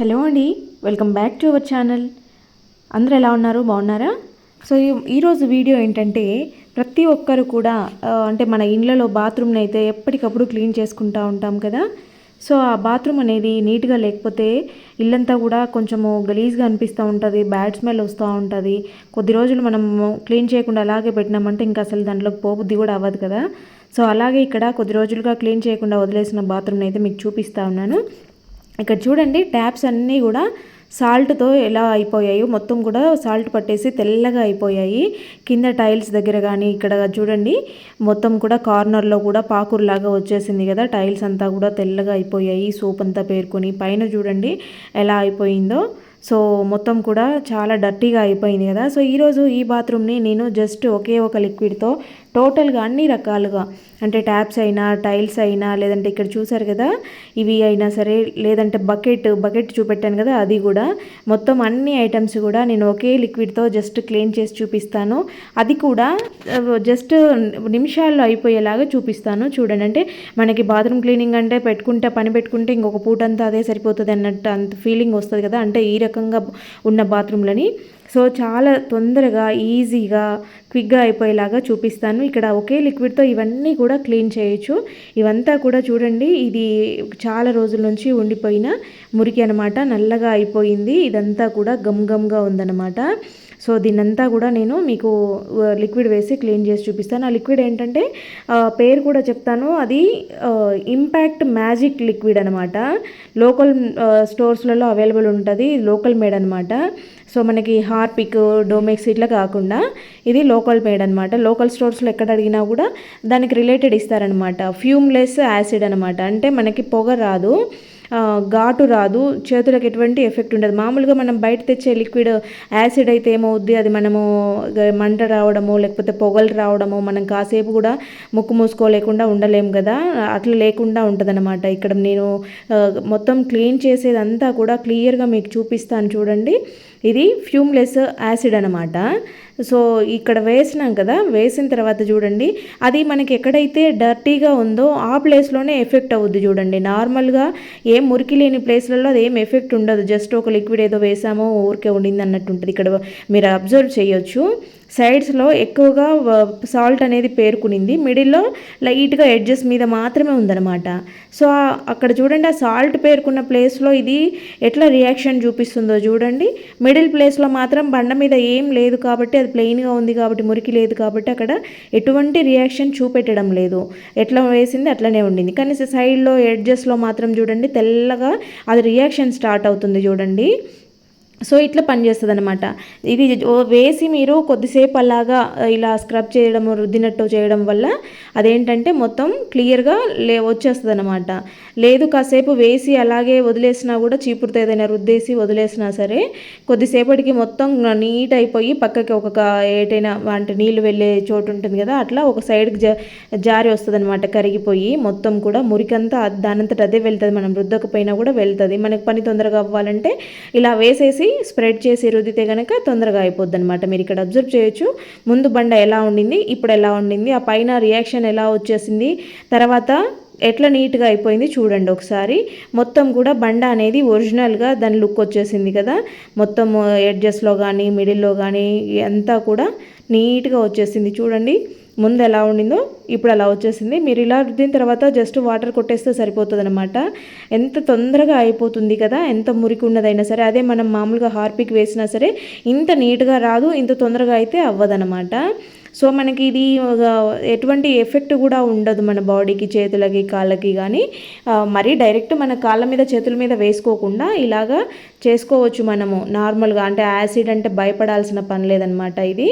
Hello అండి welcome back to our channel. అందరూ ఎలా ఉన్నారు? బాగున్నారా? సో ఈ- ఈరోజు వీడియో ఏంటంటే ప్రతి ఒక్కరు కూడా అంటే మన ఇళ్ళలో బాత్రూమ్ని అయితే ఎప్పటికప్పుడు క్లీన్ చేసుకుంటూ ఉంటాం కదా. సో ఆ బాత్రూమ్ అనేది నీట్గా లేకపోతే ఇల్లంతా కూడా కొంచెము గలీజ్గా అనిపిస్తూ ఉంటుంది బ్యాడ్ స్మెల్ వస్తూ ఉంటుంది. కొద్ది రోజులు మనం క్లీన్ చేయకుండా అలాగే పెట్టినామంటే ఇంకా అసలు దాంట్లోకి పోబుద్ది కూడా అవ్వదు కదా. సో అలాగే ఇక్కడ కొద్ది రోజులుగా క్లీన్ చేయకుండా వదిలేసిన బాత్రూమ్ని అయితే మీకు చూపిస్తూ ఉన్నాను. ఇక్కడ చూడండి ట్యాప్స్ అన్నీ కూడా సాల్ట్తో ఎలా అయిపోయాయో మొత్తం కూడా సాల్ట్ పట్టేసి తెల్లగా అయిపోయాయి. కింద టైల్స్ దగ్గర కానీ ఇక్కడ చూడండి మొత్తం కూడా కార్నర్లో కూడా పాకురులాగా వచ్చేసింది కదా టైల్స్ అంతా కూడా తెల్లగా అయిపోయాయి సోప్ అంతా పేర్కొని. పైన చూడండి ఎలా అయిపోయిందో. సో మొత్తం కూడా చాలా డర్టీగా అయిపోయింది కదా. సో ఈరోజు ఈ బాత్రూమ్ని నేను జస్ట్ ఒకే ఒక లిక్విడ్తో టోటల్గా అన్ని రకాలుగా. అంటే ట్యాప్స్ అయినా టైల్స్ అయినా లేదంటే ఇక్కడ చూసారు కదా ఇవి అయినా సరే లేదంటే బకెట్ బకెట్ చూపెట్టాను కదా అది కూడా. మొత్తం అన్ని ఐటమ్స్ కూడా నేను ఒకే లిక్విడ్తో జస్ట్ క్లీన్ చేసి చూపిస్తాను. అది కూడా జస్ట్ నిమిషాల్లో అయిపోయేలాగా చూపిస్తాను. చూడండి అంటే మనకి బాత్రూమ్ క్లీనింగ్ అంటే పెట్టుకుంటే పని పెట్టుకుంటే ఇంకొక పూట అంతా అదే సరిపోతుంది అన్నట్టు అంత ఫీలింగ్ వస్తుంది కదా అంటే ఈ రకంగా ఉన్న బాత్రూమ్లని. సో చాలా తొందరగా ఈజీగా క్విక్గా అయిపోయేలాగా చూపిస్తాను. ఇక్కడ ఒకే లిక్విడ్తో ఇవన్నీ కూడా క్లీన్ చేయొచ్చు. ఇవంతా కూడా చూడండి ఇది చాలా రోజుల నుంచి ఉండిపోయిన మురికి అనమాట నల్లగా అయిపోయింది. ఇదంతా కూడా గమ్ గమ్గా ఉందన్నమాట. సో దీన్నంతా కూడా నేను మీకు లిక్విడ్ వేసి క్లీన్ చేసి చూపిస్తాను. ఆ లిక్విడ్ ఏంటంటే పేరు కూడా చెప్తాను. అది ఇంపాక్ట్ మ్యాజిక్ లిక్విడ్ అనమాట లోకల్ స్టోర్స్లలో అవైలబుల్ ఉంటుంది. లోకల్ మేడ్ అనమాట సో మనకి హార్పిక్ డోమెక్స్ ఇట్లా కాకుండా ఇది లోకల్ మేడ్ అనమాట లోకల్ స్టోర్స్లో ఎక్కడ అడిగినా కూడా దానికి రిలేటెడ్ ఇస్తారనమాట ఫ్యూమ్లెస్ యాసిడ్ అనమాట అంటే మనకి పొగ రాదు ఘాటు రాదు చేతులకు ఎటువంటి ఎఫెక్ట్ ఉండదు. మామూలుగా మనం బయట తెచ్చే లిక్విడ్ యాసిడ్ అయితే ఏమవుద్ది? అది మనము మంట రావడము లేకపోతే పొగలు రావడము మనం కాసేపు కూడా ముక్కు మూసుకోలేకుండా ఉండలేము కదా. అట్లా లేకుండా ఉంటుందన్నమాట. ఇక్కడ నేను మొత్తం క్లీన్ చేసేదంతా కూడా క్లియర్గా మీకు చూపిస్తాను చూడండి. ఇది ఫ్యూమ్లెస్ యాసిడ్ అనమాట సో ఇక్కడ వేసినాం కదా వేసిన తర్వాత చూడండి అది మనకి ఎక్కడైతే డర్టీగా ఉందో ఆ ప్లేస్లోనే ఎఫెక్ట్ అవుద్ది చూడండి. నార్మల్గా ఏం మురికి లేని ప్లేస్లలో అది ఏం ఎఫెక్ట్ ఉండదు. జస్ట్ ఒక లిక్విడ్ ఏదో వేసామో ఊరికే ఉండింది అన్నట్టు ఉంటుంది. ఇక్కడ మీరు అబ్జర్వ్ చేయొచ్చు. సైడ్స్లో ఎక్కువగా సాల్ట్ అనేది పేరుకునింది. మిడిల్లో లైట్గా ఎడ్జెస్ మీద మాత్రమే ఉందన్నమాట. సో అక్కడ చూడండి ఆ సాల్ట్ పేరుకున్న ప్లేస్లో ఇది ఎట్లా రియాక్షన్ చూపిస్తుందో చూడండి. మిడిల్ ప్లేస్లో మాత్రం బండ మీద ఏం లేదు కాబట్టి అది ప్లెయిన్గా ఉంది కాబట్టి మురికి లేదు కాబట్టి అక్కడ ఎటువంటి రియాక్షన్ చూపెట్టడం లేదు. ఎట్లా వేసింది అట్లనే ఉండింది. కానీ సైడ్లో ఎడ్జెస్లో మాత్రం చూడండి తెల్లగా అది రియాక్షన్ స్టార్ట్ అవుతుంది చూడండి. సో ఇట్లా పనిచేస్తుంది అనమాట ఇది ఓ- వేసి మీరు కొద్దిసేపు అలాగా ఇలా స్క్రబ్ చేయడం రుద్దినట్టు చేయడం వల్ల అదేంటంటే మొత్తం క్లియర్గా లే వచ్చేస్తుంది అనమాట లేదు కాసేపు వేసి అలాగే వదిలేసినా కూడా చీపురుతో ఏదైనా రుద్దేసి వదిలేసినా సరే కొద్దిసేపటికి మొత్తం నీట్ అయిపోయి పక్కకి ఒక ఏటైనా అంటే నీళ్ళు వెళ్ళే చోటు ఉంటుంది కదా అట్లా ఒక సైడ్కి జా జారి వస్తుంది అనమాట కరిగిపోయి మొత్తం కూడా మురికంతా దానంతట అదే వెళ్తుంది. మనం రుద్దకపోయినా కూడా వెళ్తుంది. మనకి పని తొందరగా అవ్వాలంటే ఇలా వేసేసి స్ప్రెడ్ చేసి రుద్దితే కనుక తొందరగా అయిపోద్ది అనమాట మీరు ఇక్కడ అబ్జర్వ్ చేయొచ్చు. ముందు బండ ఎలా ఉండింది ఇప్పుడు ఎలా ఉండింది ఆ పైన రియాక్షన్ ఎలా వచ్చేసింది తర్వాత ఎట్లా నీట్గా అయిపోయింది చూడండి ఒకసారి. మొత్తం కూడా బండ అనేది ఒరిజినల్గా దాని లుక్ వచ్చేసింది కదా. మొత్తం ఎడ్జెస్లో కానీ మిడిల్లో కానీ అంతా కూడా నీట్గా వచ్చేసింది చూడండి. ముందు ఎలా ఉండిందో ఇప్పుడు అలా వచ్చేసింది. మీరు ఇలా రుద్దిన తర్వాత జస్ట్ వాటర్ కొట్టేస్తే సరిపోతుంది అనమాట ఎంత తొందరగా అయిపోతుంది కదా ఎంత మురికి ఉన్నదైనా సరే అదే మనం మామూలుగా హార్పిక్ వేసినా సరే ఇంత నీట్గా రాదు ఇంత తొందరగా అయితే అవ్వదనమాట సో మనకి ఇది ఒక ఎటువంటి ఎఫెక్ట్ కూడా ఉండదు మన బాడీకి చేతులకి కాళ్ళకి కానీ మరీ డైరెక్ట్ మన కాళ్ళ మీద చేతుల మీద వేసుకోకుండా ఇలాగా చేసుకోవచ్చు మనము. నార్మల్గా అంటే యాసిడ్ అంటే భయపడాల్సిన పని లేదనమాట ఇది.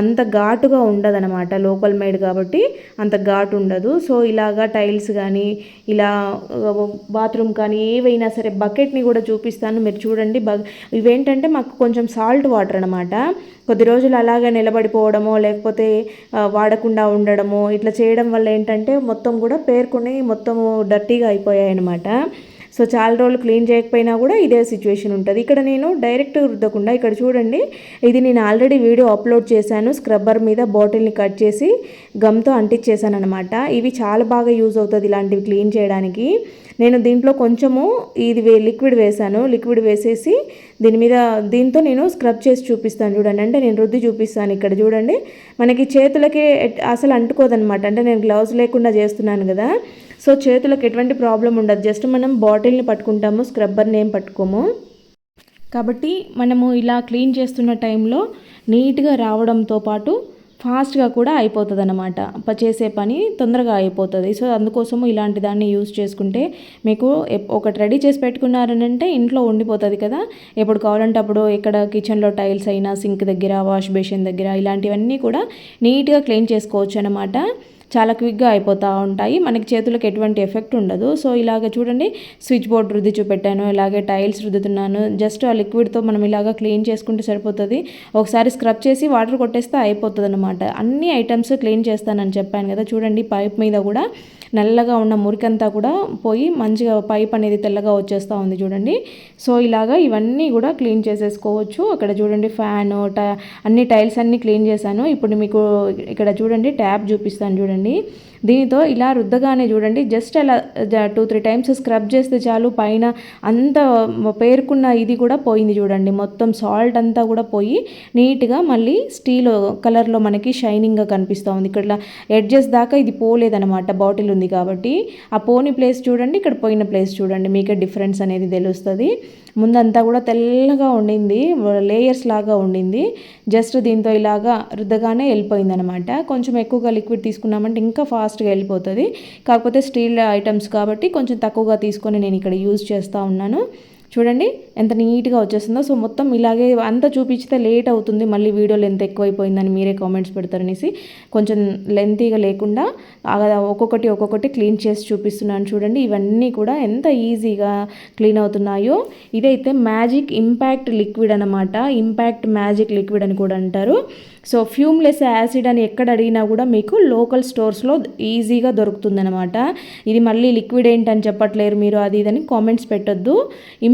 అంత ఘాటుగా ఉండదనమాట లోకల్ మేడ్ కాబట్టి అంత ఘాటు ఉండదు. సో ఇలాగా టైల్స్ కానీ ఇలా బాత్రూమ్ కానీ ఏవైనా సరే బకెట్ని కూడా చూపిస్తాను. మీరు చూడండి బ ఇవేంటంటే మాకు కొంచెం సాల్ట్ వాటర్ అనమాట. కొద్ది రోజులు అలాగే నిలబడిపోవడమో లేకపోతే ఆ, వాడకుండా ఉండడము ఇట్లా చేయడం వల్ల ఏంటంటే మొత్తం కూడా పేర్కొని మొత్తము డర్టీగా అయిపోయాయి అనమాట సో చాలా రోజులు క్లీన్ చేయకపోయినా కూడా ఇదే సిచ్యువేషన్ ఉంటుంది. ఇక్కడ నేను డైరెక్ట్ రుద్దకుండా ఇక్కడ చూడండి ఇది నేను ఆల్రెడీ వీడియో అప్లోడ్ చేశాను. స్క్రబ్బర్ మీద బాటిల్ని కట్ చేసి గమ్తో అంటించేసాను అనమాట ఇవి చాలా బాగా యూజ్ అవుతుంది ఇలాంటివి క్లీన్ చేయడానికి. నేను దీంట్లో కొంచెము ఇది లిక్విడ్ వేసాను లిక్విడ్ వేసేసి దీని మీద దీంతో నేను స్క్రబ్ చేసి చూపిస్తాను చూడండి. అంటే నేను రుద్ది చూపిస్తాను ఇక్కడ చూడండి. మనకి చేతులకి అసలు అంటుకోదనమాట అంటే నేను గ్లౌజ్ లేకుండా చేస్తున్నాను కదా. సో చేతులకు ఎటువంటి ప్రాబ్లం ఉండదు. జస్ట్ మనం బాటిల్ని పట్టుకుంటాము స్క్రబ్బర్ని ఏం పట్టుకోము. కాబట్టి మనము ఇలా క్లీన్ చేస్తున్న టైంలో నీట్గా రావడంతో పాటు ఫాస్ట్గా కూడా అయిపోతుంది అనమాట చేసే పని తొందరగా అయిపోతుంది. సో అందుకోసము ఇలాంటి దాన్ని యూజ్ చేసుకుంటే మీకు ఒకటి రెడీ చేసి పెట్టుకున్నారనంటే ఇంట్లో ఉండిపోతుంది కదా. ఎప్పుడు కావాలంటే అప్పుడు ఇక్కడ కిచెన్లో టైల్స్ అయినా సింక్ దగ్గర వాష్ బేసిన్ దగ్గర ఇలాంటివన్నీ కూడా నీట్గా క్లీన్ చేసుకోవచ్చు అనమాట చాలా క్విక్గా అయిపోతూ ఉంటాయి. మనకి చేతులకు ఎటువంటి ఎఫెక్ట్ ఉండదు. సో ఇలాగ చూడండి స్విచ్ బోర్డ్ రుద్ది చూపెట్టాను ఇలాగే టైల్స్ రుద్దుతున్నాను. జస్ట్ ఆ లిక్విడ్తో మనం ఇలాగ క్లీన్ చేసుకుంటే సరిపోతుంది. ఒకసారి స్క్రబ్ చేసి వాటర్ కొట్టేస్తే అయిపోతుంది అనమాట అన్ని ఐటమ్స్ క్లీన్ చేస్తానని చెప్పాను కదా చూడండి పైప్ మీద కూడా నల్లగా ఉన్న మురికంతా కూడా పోయి మంచిగా పైప్ అనేది తెల్లగా వచ్చేస్తూ ఉంది చూడండి. సో ఇలాగా ఇవన్నీ కూడా క్లీన్ చేసేసుకోవచ్చు. అక్కడ చూడండి ఫ్యాన్ అన్ని టైల్స్ అన్నీ క్లీన్ చేశాను. ఇప్పుడు మీకు ఇక్కడ చూడండి ట్యాప్ చూపిస్తాను చూడండి. చూడండి దీనితో ఇలా రుద్దగానే చూడండి. జస్ట్ అలా టూ త్రీ టైమ్స్ స్క్రబ్ చేస్తే చాలు. పైన అంత పేరుకున్న ఇది కూడా పోయింది చూడండి. మొత్తం సాల్ట్ అంతా కూడా పోయి నీట్గా మళ్ళీ స్టీల్ కలర్లో మనకి షైనింగ్గా కనిపిస్తూ ఉంది. ఇక్కడ ఎడ్జెస్ దాకా ఇది పోలేదనమాట బాటిల్ ఉంది కాబట్టి. ఆ పోని ప్లేస్ చూడండి. ఇక్కడ పోయిన ప్లేస్ చూడండి. మీకే డిఫరెన్స్ అనేది తెలుస్తుంది. ముందంతా కూడా తెల్లగా ఉండింది. లేయర్స్ లాగా ఉండింది. జస్ట్ దీంతో ఇలాగా రుద్దగానే వెళ్ళిపోయింది అనమాట కొంచెం ఎక్కువగా లిక్విడ్ తీసుకున్నామంటే ఇంకా ఫాస్ట్ ఫాస్ట్గా వెళ్ళిపోతుంది. కాకపోతే స్టీల్ ఐటమ్స్ కాబట్టి కొంచెం తక్కువగా తీసుకొని నేను ఇక్కడ యూజ్ చేస్తూ ఉన్నాను. చూడండి ఎంత నీట్గా వచ్చేస్తుందో. సో మొత్తం ఇలాగే అంతా చూపించితే లేట్ అవుతుంది. మళ్ళీ వీడియో లెంత్ ఎక్కువైపోయిందని మీరే కామెంట్స్ పెడతారనేసి కొంచెం లెంతీగా లేకుండా ఒక్కొక్కటి ఒక్కొక్కటి క్లీన్ చేసి చూపిస్తున్నాను చూడండి. ఇవన్నీ కూడా ఎంత ఈజీగా క్లీన్ అవుతున్నాయో. ఇదైతే మ్యాజిక్ ఇంపాక్ట్ లిక్విడ్ అనమాట ఇంపాక్ట్ మ్యాజిక్ లిక్విడ్ అని కూడా అంటారు. సో ఫ్యూమ్లెస్ యాసిడ్ అని ఎక్కడ అడిగినా కూడా మీకు లోకల్ స్టోర్స్లో ఈజీగా దొరుకుతుందనమాట ఇది మళ్ళీ లిక్విడ్ ఏంటని చెప్పట్లేరు మీరు అది ఇదని కామెంట్స్ పెట్టొద్దు.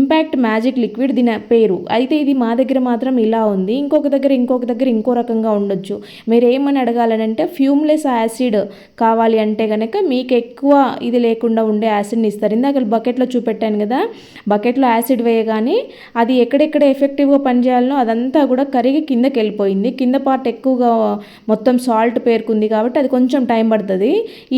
ఇంపాక్ట్ మ్యాజిక్ లిక్విడ్ దీని పేరు. అయితే ఇది మా దగ్గర మాత్రం ఇలా ఉంది. ఇంకొక దగ్గర ఇంకొక దగ్గర ఇంకో రకంగా ఉండొచ్చు. మీరు ఏమని అడగాలనంటే ఫ్యూమ్లెస్ యాసిడ్ కావాలి అంటే కనుక మీకు ఎక్కువ ఇది లేకుండా ఉండే యాసిడ్ని ఇస్తారు. ఇందాక బకెట్లో చూపెట్టాను కదా బకెట్లో యాసిడ్ వేయగానే అది ఎక్కడెక్కడ ఎఫెక్టివ్గా పనిచేయాలనో అదంతా కూడా కరిగి కిందకి వెళ్ళిపోయింది కింద పార్ట్ ఎక్కువగా మొత్తం సాల్ట్ పేరుకుంది కాబట్టి అది కొంచెం టైం పడుతుంది.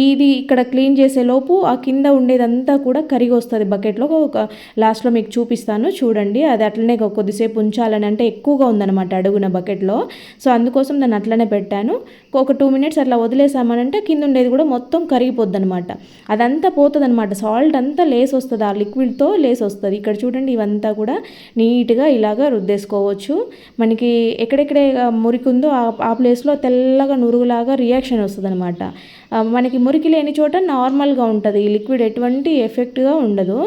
ఇది ఇక్కడ క్లీన్ చేసే లోపు ఆ కింద ఉండేదంతా కూడా కరిగి వస్తుంది బకెట్లో. ఒక లాస్ట్లో మీకు చూపిస్తాను చూడండి. అది అట్లనే కొద్దిసేపు ఉంచాలని అంటే ఎక్కువగా ఉందన్నమాట అడుగున బకెట్లో. సో అందుకోసం దాన్ని అట్లనే పెట్టాను. ఒక టూ మినిట్స్ అట్లా వదిలేసామనంటే కింద ఉండేది కూడా మొత్తం కరిగిపోద్ది అనమాట అదంతా పోతుంది అనమాట సాల్ట్ అంతా లేస్ వస్తుంది ఆ లిక్విడ్తో లేస్ వస్తుంది ఇక్కడ చూడండి ఇవంతా కూడా నీట్గా ఇలాగా రుద్దేసుకోవచ్చు. మనకి ఎక్కడెక్కడే మురికి ఉందో ఆ ఆ ప్లేస్లో తెల్లగా నురుగులాగా రియాక్షన్ వస్తుంది అనమాట మనకి మురికి లేని చోట నార్మల్గా ఉంటుంది. ఈ లిక్విడ్ ఎటువంటి ఎఫెక్ట్గా ఉండదు.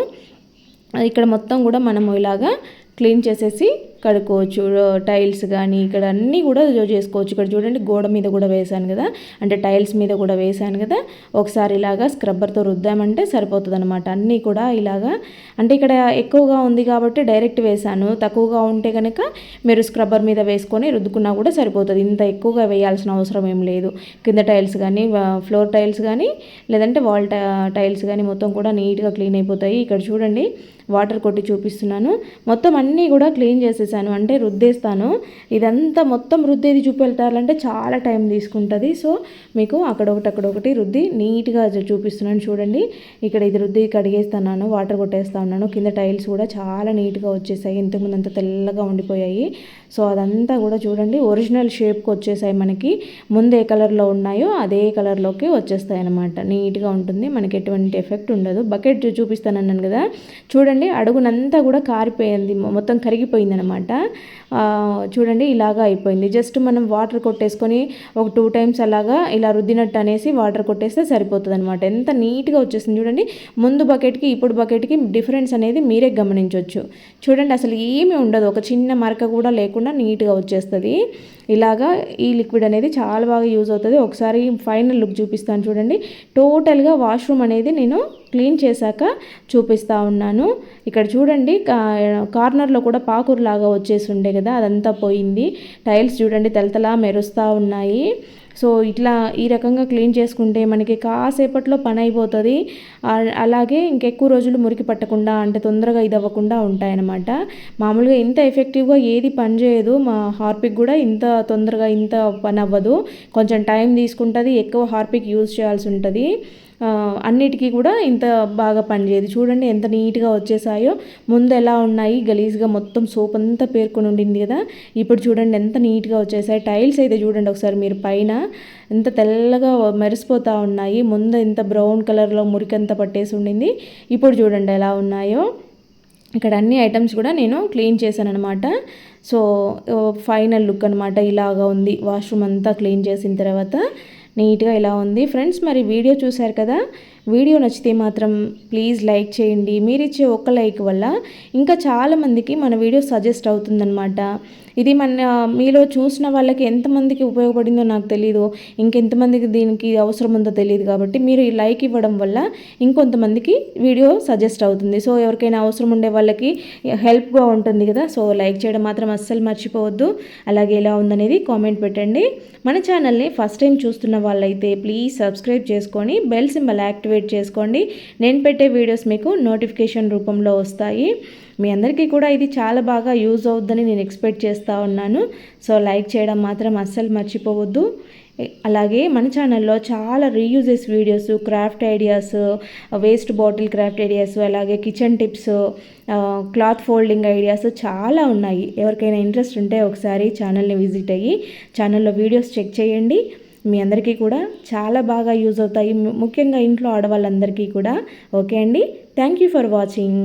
ఇక్కడ మొత్తం కూడా మనము ఇలాగా క్లీన్ చేసేసి కడుక్కోవచ్చు. టైల్స్ కానీ ఇక్కడ అన్నీ కూడా చేసుకోవచ్చు. ఇక్కడ చూడండి గోడ మీద కూడా వేసాను కదా. అంటే టైల్స్ మీద కూడా వేసాను కదా. ఒకసారి ఇలాగా స్క్రబ్బర్తో రుద్దామంటే సరిపోతుంది అనమాట అన్నీ కూడా ఇలాగా అంటే ఇక్కడ ఎక్కువగా ఉంది కాబట్టి డైరెక్ట్ వేసాను తక్కువగా ఉంటే కనుక మీరు స్క్రబ్బర్ మీద వేసుకొని రుద్దుకున్నా కూడా సరిపోతుంది. ఇంత ఎక్కువగా వేయాల్సిన అవసరం ఏం లేదు. కింద టైల్స్ కానీ ఫ్లోర్ టైల్స్ కానీ లేదంటే వాల్ టైల్స్ కానీ మొత్తం కూడా నీట్గా క్లీన్ అయిపోతాయి. ఇక్కడ చూడండి వాటర్ కొట్టి చూపిస్తున్నాను. మొత్తం అన్నీ కూడా క్లీన్ చేసేసాను అంటే రుద్దేస్తాను. ఇదంతా మొత్తం రుద్దేది చూపెళ్తారంటే చాలా టైం తీసుకుంటుంది. సో మీకు అక్కడ ఒకటి అక్కడ ఒకటి రుద్ది నీట్గా చూపిస్తున్నాను చూడండి. ఇక్కడ ఇది రుద్ది కడిగేస్తున్నాను వాటర్ కొట్టేస్తా ఉన్నాను. కింద టైల్స్ కూడా చాలా నీట్గా వచ్చేసాయి. ఇంతకుముందు అంత తెల్లగా ఉండిపోయాయి. సో అదంతా కూడా చూడండి. ఒరిజినల్ షేప్కి వచ్చేసాయి మనకి. ముందు ఏ కలర్లో ఉన్నాయో అదే కలర్లోకి వచ్చేస్తాయి అనమాట నీట్గా ఉంటుంది. మనకి ఎటువంటి ఎఫెక్ట్ ఉండదు. బకెట్ చూపిస్తానన్నాను కదా. చూడండి. అడుగునంతా కూడా కారిపోయింది. మొత్తం కరిగిపోయింది అనమాట చూడండి. ఇలాగా అయిపోయింది. జస్ట్ మనం వాటర్ కొట్టేసుకొని ఒక టూ టైమ్స్ అలాగా ఇలా రుద్దినట్టు అనేసి వాటర్ కొట్టేస్తే సరిపోతుంది అనమాట ఎంత నీట్గా వచ్చేసింది చూడండి. ముందు బకెట్కి ఇప్పుడు బకెట్కి డిఫరెన్స్ అనేది మీరే గమనించవచ్చు చూడండి. అసలు ఏమీ ఉండదు. ఒక చిన్న మరక కూడా లేకుండా నీట్గా వచ్చేస్తుంది. ఇలాగా ఈ లిక్విడ్ అనేది చాలా బాగా యూజ్ అవుతుంది. ఒకసారి ఫైనల్ లుక్ చూపిస్తాను చూడండి. టోటల్గా వాష్రూమ్ అనేది నేను క్లీన్ చేశాక చూపిస్తూ ఉన్నాను. ఇక్కడ చూడండి కార్నర్లో కూడా పాకూరు లాగా వచ్చేసి ఉండే కదా అదంతా పోయింది. టైల్స్ చూడండి తెలతలా మెరుస్తూ ఉన్నాయి. సో ఇట్లా ఈ రకంగా క్లీన్ చేసుకుంటే మనకి కాసేపట్లో పని అయిపోతుంది. అలాగే ఇంకెక్కువ రోజులు మురికి పట్టకుండా అంటే తొందరగా ఇది అవ్వకుండా ఉంటాయన్నమాట. మామూలుగా ఇంత ఎఫెక్టివ్గా ఏది పని చేయదు. మా హార్పిక్ కూడా ఇంత తొందరగా ఇంత పని అవ్వదు. కొంచెం టైం తీసుకుంటుంది. ఎక్కువ హార్పిక్ యూజ్ చేయాల్సి ఉంటుంది. అన్నిటికీ కూడా ఇంత బాగా పనిచేయదు. చూడండి ఎంత నీట్గా వచ్చేసాయో. ముందు ఎలా ఉన్నాయి? గలీజ్గా మొత్తం సోప్ అంతా పేర్కొని ఉండింది కదా. ఇప్పుడు చూడండి ఎంత నీట్గా వచ్చేసాయి. టైల్స్ అయితే చూడండి ఒకసారి మీరు పైన. ఎంత తెల్లగా మెరిసిపోతూ ఉన్నాయి. ముందు ఇంత బ్రౌన్ కలర్లో మురికంతా పట్టేసి ఉండింది. ఇప్పుడు చూడండి ఎలా ఉన్నాయో. ఇక్కడ అన్ని ఐటమ్స్ కూడా నేను క్లీన్ చేశాను అనమాట సో ఫైనల్ లుక్ అనమాట ఇలాగా ఉంది. వాష్రూమ్ అంతా క్లీన్ చేసిన తర్వాత. నీట్గా ఇలా ఉంది. ఫ్రెండ్స్ మరి వీడియో చూశారు కదా? వీడియో నచ్చితే మాత్రం ప్లీజ్ లైక్ చేయండి. మీరిచ్చే ఒక్క లైక్ వల్ల ఇంకా చాలామందికి మన వీడియో సజెస్ట్ అవుతుందన్నమాట. ఇది మన మీలో చూసిన వాళ్ళకి ఎంతమందికి ఉపయోగపడిందో నాకు తెలియదు ఇంకెంతమందికి దీనికి అవసరం ఉందో తెలియదు కాబట్టి మీరు ఈ లైక్ ఇవ్వడం వల్ల ఇంకొంతమందికి వీడియో సజెస్ట్ అవుతుంది. సో ఎవరికైనా అవసరం ఉండే వాళ్ళకి హెల్ప్గా ఉంటుంది కదా సో లైక్ చేయడం మాత్రం అస్సలు మర్చిపోవద్దు. అలాగే ఎలా ఉందనేది కామెంట్ పెట్టండి. మన ఛానల్ని ఫస్ట్ టైం చూస్తున్న వాళ్ళైతే ప్లీజ్ సబ్స్క్రైబ్ చేసుకొని బెల్ సింబల్ యాక్టివేట్ చేసుకోండి. నేను పెట్టే వీడియోస్ మీకు నోటిఫికేషన్ రూపంలో వస్తాయి. మీ అందరికీ కూడా ఇది చాలా బాగా యూజ్ అవుద్దని నేను ఎక్స్పెక్ట్ చేస్తూ ఉన్నాను. సో లైక్ చేయడం మాత్రం అస్సలు మర్చిపోవద్దు. అలాగే మన ఛానల్లో చాలా reuses videos craft ideas waste bottle craft ideas అలాగే kitchen tips cloth folding ideas చాలా ఉన్నాయి. ఎవరికైనా ఇంట్రెస్ట్ ఉంటే ఒకసారి ఛానల్ని విజిట్ అయ్యి ఛానల్లో వీడియోస్ చెక్ చేయండి. మీ అందరికీ కూడా చాలా బాగా యూజ్ అవుతాయి. ముఖ్యంగా ఇంట్లో ఆడవాళ్ళందరికీ కూడా. ఓకే అండి. Thank you for watching.